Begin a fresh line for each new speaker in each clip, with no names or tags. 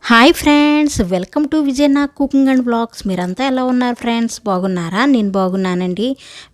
Hi friends welcome to విజయనా cooking and blogs మీరంతా ఎలా ఉన్నారు ఫ్రెండ్స్? బాగున్నారా? నేను బాగున్నానండి.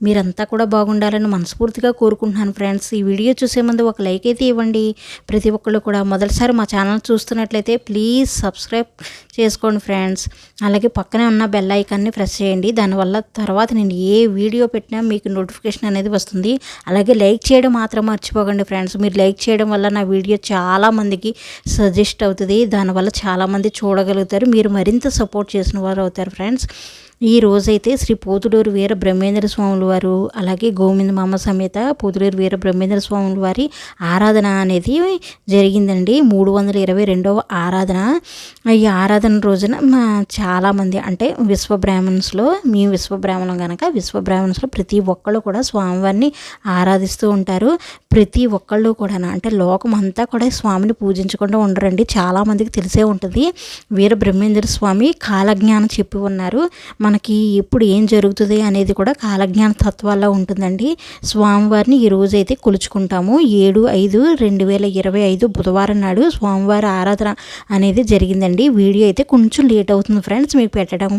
మీరంతా కూడా బాగుండాలని మనస్ఫూర్తిగా కోరుకుంటున్నాను ఫ్రెండ్స్. ఈ వీడియో చూసే ముందు ఒక లైక్ అయితే ఇవ్వండి. ప్రతి ఒక్కళ్ళు కూడా మొదటిసారి మా ఛానల్ చూస్తున్నట్లయితే ప్లీజ్ సబ్స్క్రైబ్ చేసుకోండి ఫ్రెండ్స్. అలాగే పక్కనే ఉన్న బెల్ ఐకాన్ని ప్రెస్ చేయండి. దానివల్ల తర్వాత నేను ఏ వీడియో పెట్టినా మీకు నోటిఫికేషన్ అనేది వస్తుంది. అలాగే లైక్ చేయడం మాత్రం మర్చిపోకండి ఫ్రెండ్స్. మీరు లైక్ చేయడం వల్ల నా వీడియో చాలా మందికి సజెస్ట్ అవుతుంది. దానివల్ల చాలామంది చూడగలుగుతారు. మీరు మరింత సపోర్ట్ చేసిన వారు అవుతారు ఫ్రెండ్స్. ఈ రోజైతే శ్రీ పోతుడూరు వీర బ్రహ్మేంద్ర స్వాముల వారు అలాగే గోవింద మామ సమేత పోతుడూరు వీర బ్రహ్మేంద్ర స్వాముల వారి ఆరాధన అనేది జరిగిందండి. మూడు వందల ఇరవై రెండవ ఆరాధన. ఈ ఆరాధన రోజున మా చాలామంది అంటే విశ్వ బ్రాహ్మణ్స్లో మీ విశ్వ బ్రాహ్మణం కనుక విశ్వ బ్రాహ్మణ్స్లో ప్రతి ఒక్కళ్ళు కూడా స్వామివారిని ఆరాధిస్తూ ఉంటారు. ప్రతి ఒక్కళ్ళు కూడా అంటే లోకం అంతా కూడా స్వామిని పూజించకుండా ఉండరండి. చాలామందికి తెలిసే ఉంటుంది. వీర బ్రహ్మేంద్ర స్వామి కాలజ్ఞానం చెప్పి ఉన్నారు. మనకి ఎప్పుడు ఏం జరుగుతుంది అనేది కూడా కాలజ్ఞాన తత్వాల్లో ఉంటుందండి. స్వామివారిని ఈ అయితే కొలుచుకుంటాము. ఏడు ఐదు రెండు వేల ఇరవై ఐదు బుధవారం నాడు స్వామివారి ఆరాధన అనేది జరిగిందండి. వీడియో అయితే కొంచెం లేట్ అవుతుంది ఫ్రెండ్స్ మీకు పెట్టడం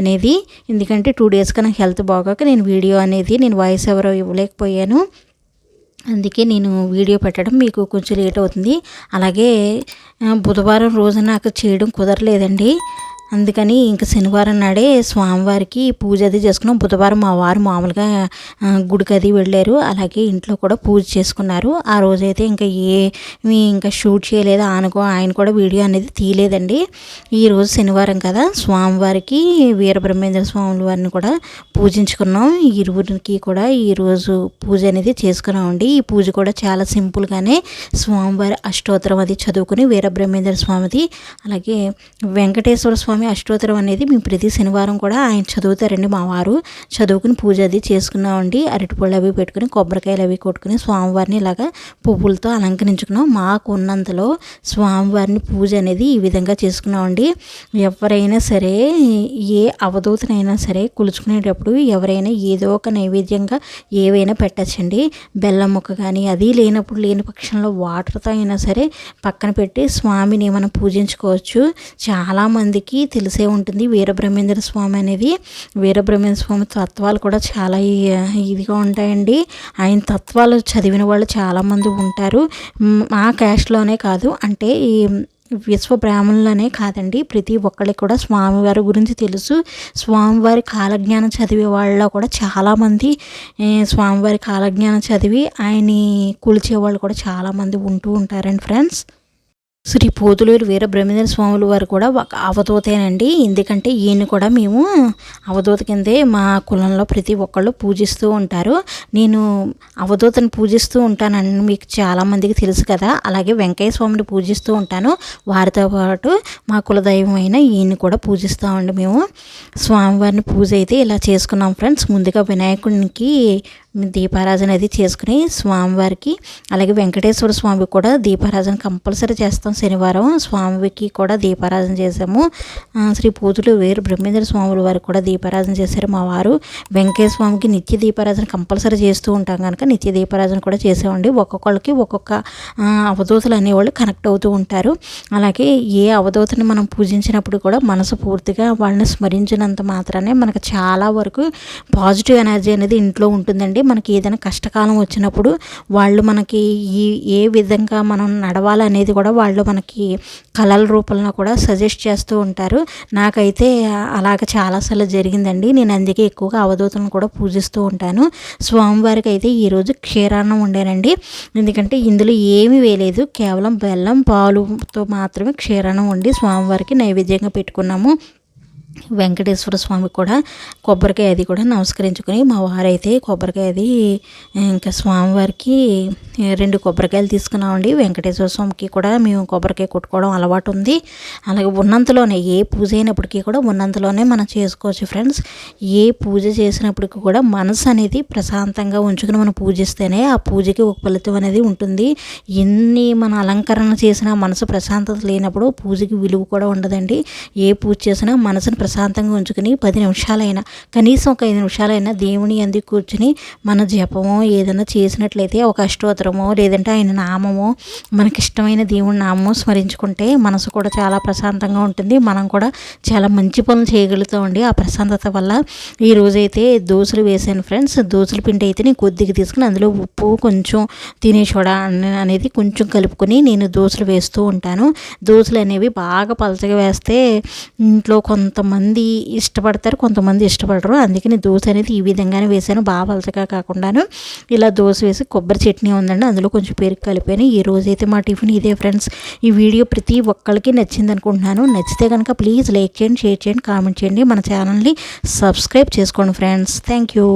అనేది. ఎందుకంటే టూ డేస్గా నాకు హెల్త్ బాగోక నేను వీడియో అనేది నేను వాయిస్ ఎవరో ఇవ్వలేకపోయాను. అందుకే నేను వీడియో పెట్టడం మీకు కొంచెం లేట్ అవుతుంది. అలాగే బుధవారం రోజు నాకు చేయడం కుదరలేదండి. అందుకని ఇంక శనివారం నాడే స్వామివారికి పూజ అది చేసుకున్నాం. బుధవారం మా వారు మామూలుగా గుడికి అది వెళ్ళారు. అలాగే ఇంట్లో కూడా పూజ చేసుకున్నారు. ఆ రోజైతే ఇంకా ఏమి ఇంకా షూట్ చేయలేదు. ఆయనకు ఆయన కూడా వీడియో అనేది తీయలేదండి. ఈరోజు శనివారం కదా స్వామివారికి వీరబ్రహ్మేంద్ర స్వామి వారిని కూడా పూజించుకున్నాం. ఇరువురికి కూడా ఈరోజు పూజ అనేది చేసుకున్నామండి. ఈ పూజ కూడా చాలా సింపుల్గానే స్వామివారి అష్టోత్తరం అది చదువుకుని వీరబ్రహ్మేంద్ర స్వామిది అలాగే వెంకటేశ్వర స్వామి స్వామి అష్టోత్తరం అనేది మేము ప్రతి శనివారం కూడా ఆయన చదువుతారండి మా వారు. చదువుకుని పూజ అది చేసుకున్నామండి. అరటిపళ్ళు అవి పెట్టుకుని కొబ్బరికాయలు అవి కొట్టుకుని స్వామివారిని ఇలాగా పువ్వులతో అలంకరించుకున్నాం. మాకు ఉన్నంతలో స్వామివారిని పూజ అనేది ఈ విధంగా చేసుకున్నామండి. ఎవరైనా సరే ఏ అవధూతనైనా సరే కులుచుకునేటప్పుడు ఎవరైనా ఏదో ఒక నైవేద్యంగా ఏవైనా పెట్టచ్చండి. బెల్లం ముక్క కానీ అది లేనప్పుడు లేని పక్షంలో వాటర్తో అయినా సరే పక్కన పెట్టి స్వామిని మనం పూజించుకోవచ్చు. చాలామందికి తెలిసే ఉంటుంది. వీరబ్రహ్మేంద్ర స్వామి అనేది వీరబ్రహ్మేంద్ర స్వామి తత్వాలు కూడా చాలా ఇదిగా ఉంటాయండి. ఆయన తత్వాలు చదివిన వాళ్ళు చాలామంది ఉంటారు. మా క్యాస్ట్లోనే కాదు. అంటే ఈ విశ్వ బ్రాహ్మణులనే కాదండి. ప్రతి ఒక్కరికి కూడా స్వామివారి గురించి తెలుసు. స్వామివారి కాలజ్ఞానం చదివే వాళ్ళలో కూడా చాలామంది స్వామివారి కాలజ్ఞానం చదివి ఆయన్ని కూల్చే వాళ్ళు కూడా చాలామంది ఉంటూ ఉంటారండి ఫ్రెండ్స్. శ్రీ పోతులూరు వీర స్వాములు వారు కూడా ఒక అవధూతేనండి. ఎందుకంటే ఈయన కూడా మేము అవధూత కిందే మా కులంలో ప్రతి ఒక్కళ్ళు పూజిస్తూ ఉంటారు. నేను అవధూతను పూజిస్తూ ఉంటానని మీకు చాలామందికి తెలుసు కదా. అలాగే వెంకయ్య స్వామిని పూజిస్తూ ఉంటాను. వారితో పాటు మా కులదైవం అయిన ఈయన కూడా పూజిస్తామండి మేము. స్వామివారిని పూజ అయితే ఇలా చేసుకున్నాం ఫ్రెండ్స్. ముందుగా వినాయకుడికి దీపారాధన అది చేసుకుని స్వామివారికి అలాగే వెంకటేశ్వర స్వామికి కూడా దీపారాధన కంపల్సరీ చేస్తాం శనివారం. స్వామికి కూడా దీపారాధన చేసాము శ్రీ పూజలు వేరు బ్రహ్మేంద్ర స్వాముల వారికి కూడా దీపారాధన చేశారు మా వారు. వెంకటేశ్వర స్వామికి నిత్య దీపారాధన కంపల్సరీ చేస్తూ ఉంటాం కనుక నిత్య దీపారాధన కూడా చేసామండి ఒక్కొక్కళ్ళకి ఒక్కొక్క అవధూతలు అనేవాళ్ళు కనెక్ట్ అవుతూ ఉంటారు. అలాగే ఏ అవధూతని మనం పూజించినప్పుడు కూడా మనసు పూర్తిగా వాళ్ళని స్మరించినంత మాత్రానే మనకు చాలా వరకు పాజిటివ్ ఎనర్జీ అనేది ఇంట్లో ఉంటుందండి. మనకి ఏదైనా కష్టకాలం వచ్చినప్పుడు వాళ్ళు మనకి ఈ ఏ విధంగా మనం నడవాలనేది కూడా వాళ్ళు మనకి కళల రూపంలో కూడా సజెస్ట్ చేస్తూ ఉంటారు. నాకైతే అలాగ చాలాసార్లు జరిగిందండి. నేను అందుకే ఎక్కువగా అవధూతలను కూడా పూజిస్తూ ఉంటాను. స్వామివారికి అయితే ఈరోజు క్షీరాన్నం ఉండేనండి. ఎందుకంటే ఇందులో ఏమీ వేయలేదు. కేవలం బెల్లం పాలుతో మాత్రమే క్షీరాన్నం వండి స్వామివారికి నైవేద్యంగా పెట్టుకున్నాము. వెంకటేశ్వర స్వామి కూడా కొబ్బరికాయ అది కూడా నమస్కరించుకొని మా వారైతే కొబ్బరికాయ అది ఇంకా స్వామివారికి రెండు కొబ్బరికాయలు తీసుకున్నామండి. వెంకటేశ్వర స్వామికి కూడా మేము కొబ్బరికాయ కొట్టుకోవడం అలవాటు ఉంది. అలాగే ఉన్నంతలోనే ఏ పూజ అయినప్పటికీ కూడా ఉన్నంతలోనే మనం చేసుకోవచ్చు ఫ్రెండ్స్. ఏ పూజ చేసినప్పటికీ కూడా మనసు అనేది ప్రశాంతంగా ఉంచుకుని మనం పూజిస్తేనే ఆ పూజకి ఒక ఫలితం అనేది ఉంటుంది. ఎన్ని మన అలంకరణ చేసినా మనసు ప్రశాంతత లేనప్పుడు పూజకి విలువ కూడా ఉండదండి. ఏ పూజ చేసినా మనసుని ప్రశాంతంగా ఉంచుకుని పది నిమిషాలైనా కనీసం ఒక ఐదు నిమిషాలైనా దేవుని అంది కూర్చుని మన జపమో ఏదైనా చేసినట్లయితే ఒక అష్టోత్తరమో లేదంటే ఆయన నామమో మనకి ఇష్టమైన దేవుని నామమో స్మరించుకుంటే మనసు కూడా చాలా ప్రశాంతంగా ఉంటుంది. మనం కూడా చాలా మంచి పనులు చేయగలుగుతామండి ఆ ప్రశాంతత వల్ల ఈ రోజైతే దోశలు వేసాను ఫ్రెండ్స్. దోశల పిండి అయితే నేను కొద్దిగా తీసుకుని అందులో ఉప్పు కొంచెం తినే సోడా అనేది కొంచెం కలుపుకొని నేను దోశలు వేస్తూ ఉంటాను. దోశలు అనేవి బాగా పలచగా వేస్తే ఇంట్లో కొంతమంది ఇష్టపడతారు కొంతమంది ఇష్టపడరు. అందుకని దోశ అనేది ఈ విధంగానే వేసాను బాగా పలచగా కాకుండాను ఇలా దోశ వేసి కొబ్బరి చట్నీ ఉందండి. అందులో కొంచెం పెరుగు కలిపాను. ఈ రోజైతే మా టిఫిన్ ఇదే ఫ్రెండ్స్. ఈ వీడియో ప్రతి ఒక్కరికి నచ్చింది అనుకుంటున్నాను. నచ్చితే కనుక ప్లీజ్ లైక్ చేయండి షేర్ చేయండి కామెంట్ చేయండి. మన ఛానల్ని సబ్స్క్రైబ్ చేసుకోండి ఫ్రెండ్స్. Thank you.